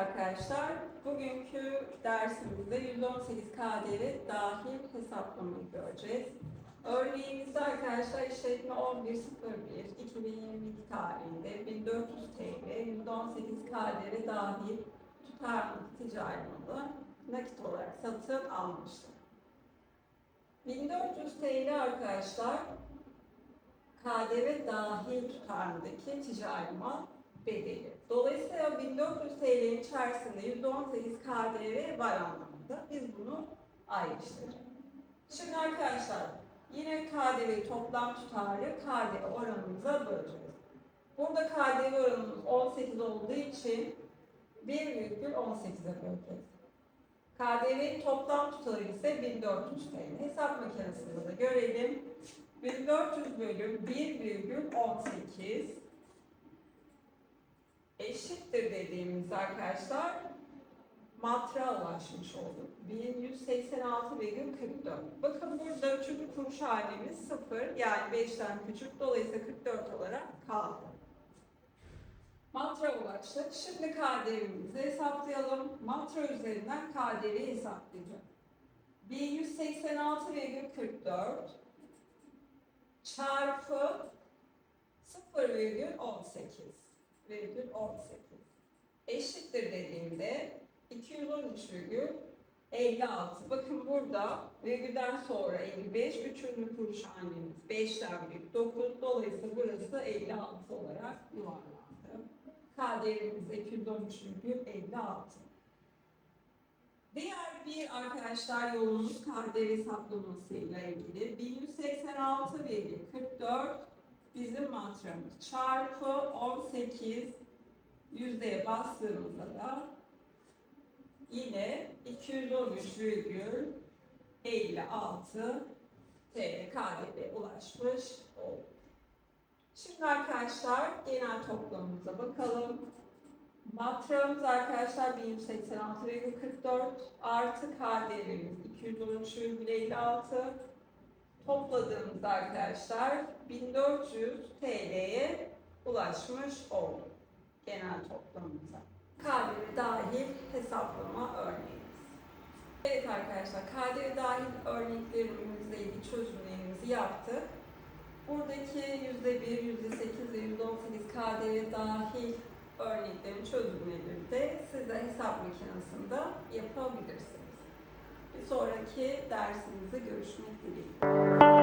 arkadaşlar, bugünkü dersimizde 118 KDV dahil hesaplamayı göreceğiz. Örneğimizde arkadaşlar işletme 11.01.2022 tarihinde 1400 TL 118 KDV dahil tutarlı ticari malı nakit olarak satın almıştır. 1400 TL arkadaşlar KDV dahil tutarındaki ticari mal bedeli. Dolayısıyla 1400 TL'nin içerisinde %18 KDV var anlamında. Biz bunu ayrıştıracağız. Şimdi arkadaşlar yine KDV toplam tutarı KDV oranımıza böleceğiz. Burada KDV oranımız 18 olduğu için 1,18'e böleceğiz. KDV toplam tutarı ise 1400 TL. Hesap makinesinde de görelim. 1400 bölü 1,18 eşittir dediğimiz arkadaşlar matra ulaşmış olduk. 1186,44. Bakın burada üçüncü kuruş halimiz 0 yani 5'ten küçük. Dolayısıyla 44 olarak kaldı. Matra ulaştık. Şimdi KDV'mizi hesaplayalım. Matra üzerinden KDV'yi hesaplayacağım. 1186,44 çarpı 0,18 virgül 18 eşittir dediğimde 213,56 bakın burada virgülden sonra 55 üçüncü kuruş hanemiz 5'ten büyük 9 dolayısıyla burası 56 olarak yuvarlandı. KDV'miz 213,56 Diğer bir arkadaşlar yolumuz KDV hesaplamasıyla ilgili. 1186,44 bizim matramız çarpı 18 yüzdeye bastığımızda da yine 213,56 TL KDV ulaşmış oldu. Şimdi arkadaşlar genel toplamımıza bakalım. Matramız arkadaşlar 1086,44 artı KDV'miz 213,56 topladığımızda arkadaşlar 1400 TL'ye ulaşmış olduk genel toplamımıza. KDV dahil hesaplama örneğimiz. Evet arkadaşlar KDV dahil örneklerimizle ilgili çözümlerimizi yaptık. Buradaki %1, %8 ve %18 KDV dahil örneklerin çözümlerini de siz de hesap makinesinde yapabilirsiniz. Bir sonraki dersimizde görüşmek dileğiyle.